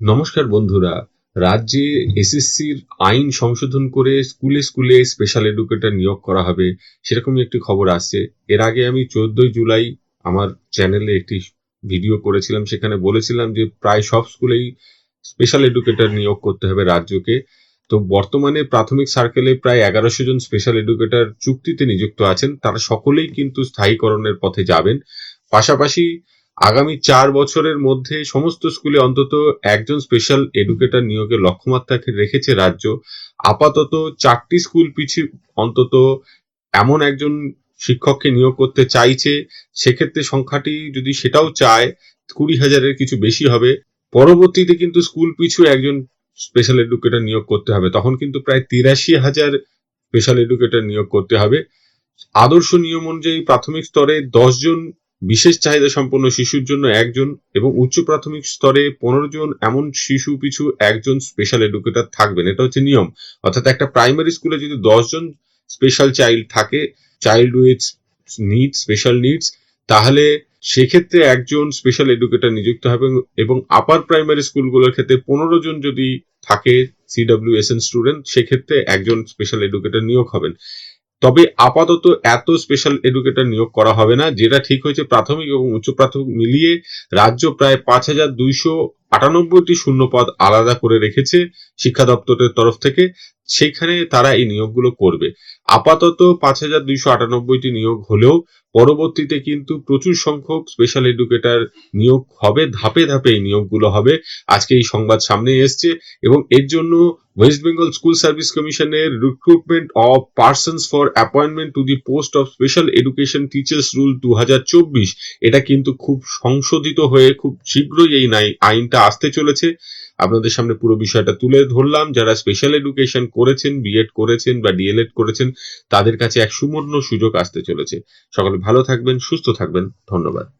নমস্কার বন্ধুরা। রাজ্যে এসএসসির আইন সংশোধন করে স্কুলে স্কুলে স্পেশাল এডুকেটর নিয়োগ করা হবে, সেরকমই একটি খবর আসছে। এর আগে আমি চোদ্দই জুলাই আমার চ্যানেলে একটি ভিডিও করেছিলাম, সেখানে বলেছিলাম যে প্রায় সব স্কুলেই স্পেশাল এডুকেটর নিয়োগ করতে হবে রাজ্যকে। তো বর্তমানে প্রাথমিক সার্কেলে প্রায় এগারোশো জন স্পেশাল এডুকেটর চুক্তিতে নিযুক্ত আছেন, তারা সকলেই কিন্তু স্থায়ীকরণের পথে যাবেন। পাশাপাশি আগামী চার বছরের মধ্যে সমস্ত স্কুলে অন্তত একজন স্পেশাল এডুকেটর নিয়োগের লক্ষ্যমাত্রা রেখেছে রাজ্য। আপাতত চারটি স্কুল পিছু অন্তত এমন একজন শিক্ষককে নিয়োগ করতে চাইছে, সেক্ষেত্রে সংখ্যাটি যদি সেটাও চায়, কুড়ি হাজারের কিছু বেশি হবে। পরবর্তীতে কিন্তু স্কুল পিছু একজন স্পেশাল এডুকেটর নিয়োগ করতে হবে। তখন কিন্তু প্রায় তিরাশি হাজার স্পেশাল এডুকেটর নিয়োগ করতে হবে। আদর্শ নিয়ম অনুযায়ী প্রাথমিক স্তরে দশ জন বিশেষ চাহিদা সম্পন্ন শিশুর জন্য একজন এবং উচ্চ প্রাথমিক স্তরে পনেরো জন এমন শিশু পিছু একজন স্পেশাল এডুকেটর থাকবেন। এটা হচ্ছে নিয়ম। অর্থাৎ একটা প্রাইমারি স্কুলে যদি দশজন স্পেশাল চাইল্ড থাকে child with needs special needs তাহলে সেক্ষেত্রে একজন স্পেশাল এডুকেটর নিযুক্ত হবে এবং আপার প্রাইমারি স্কুলগুলোর ক্ষেত্রে পনেরো জন যদি থাকে সিডাব্লিউএসএন স্টুডেন্ট সেক্ষেত্রে একজন স্পেশাল এডুকেটর নিয়োগ হবেন। তবে আপাতত এত স্পেশাল এডুকেটর নিয়োগ করা হবে না, যেটা ঠিক হয়েছে প্রাথমিক এবং উচ্চ প্রাথমিক মিলিয়ে রাজ্য প্রায় পাঁচ হাজার দুইশো আটানব্বইটি শূন্যপদ আলাদা করে রেখেছে শিক্ষা দপ্তরের তরফ থেকে, সেখানে তারা এই নিয়োগগুলো করবে। আপাতত পাঁচ হাজার দুইশো আটানব্বইটি নিয়োগ হলেও পরবর্তীতে কিন্তু প্রচুর সংখ্যক স্পেশাল এডুকেটর নিয়োগ হবে, ধাপে ধাপে এই নিয়োগগুলো হবে। আজকে এই সংবাদ সামনে এসছে এবং এর জন্য ওয়েস্ট বেঙ্গল স্কুল সার্ভিস কমিশনের recruitment of persons for appointment to the post of special education teachers rule দু হাজার চব্বিশ এটা কিন্তু খুব সংশোধিত হয়ে খুব শীঘ্রই এই নাই আইনটা আসতে চলেছে। আপনাদের সামনে পুরো বিষয়টা তুলে ধরলাম। যারা স্পেশাল এডুকেশন করেছেন বিএড করেছেন বা ডিএলএড করেছেন, তাদের কাছে এক সুবর্ণ সুযোগ আসতে চলেছে। সকলে ভালো থাকবেন, সুস্থ থাকবেন। ধন্যবাদ।